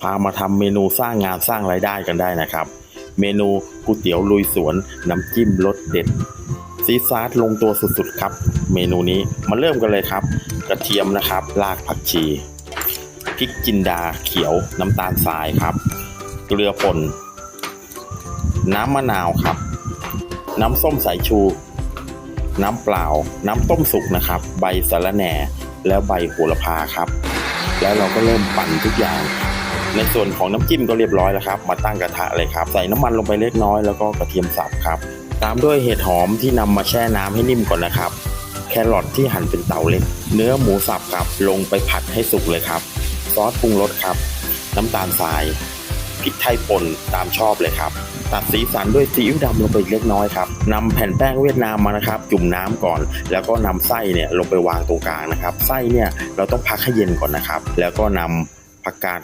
พามาทำเมนูสร้างงานสร้างรายได้กันได้นะครับ เมนูก๋วยเตี๋ยวลุยสวนน้ำจิ้มรสเด็ดซีซาร์ลงตัวสุดๆครับ เมนูนี้มาเริ่มกันเลยครับ กระเทียมนะครับรากผักชีพริกจินดาเขียวน้ำตาลทรายครับ เกลือป่นน้ำมะนาวครับ น้ำส้มสายชู น้ำเปล่า น้ำต้มสุกนะครับ ใบสะระแหน่ แล้วใบโหระพาครับ แล้วเราก็เริ่มปั่นทุกอย่าง ในส่วนของน้ำจิ้มก็เรียบร้อยแล้วครับ มาตั้งกระทะเลยครับ ใส่น้ำมันลงไปเล็กน้อยแล้วก็กระเทียมสับครับ ตามด้วยเห็ดหอมที่นำมาแช่น้ำให้นิ่มก่อนนะครับ แครอทที่หั่นเป็นเตาเล็ก เนื้อหมูสับครับ ลงไปผัดให้สุกเลยครับ ซอสปรุงรสครับ น้ำตาลทราย พริกไทยป่นตามชอบเลยครับ ตัดสีสันด้วยซีอิ๊วดำลงไปเล็กน้อยครับนำแผ่นแป้งเวียดนามมานะครับ จุ่มน้ำก่อน แล้วก็นำไส้เนี่ยลงไปวางตรงกลางนะครับ ไส้เนี่ยเราต้องพักให้เย็นก่อนนะครับ แล้วก็นำผักกาด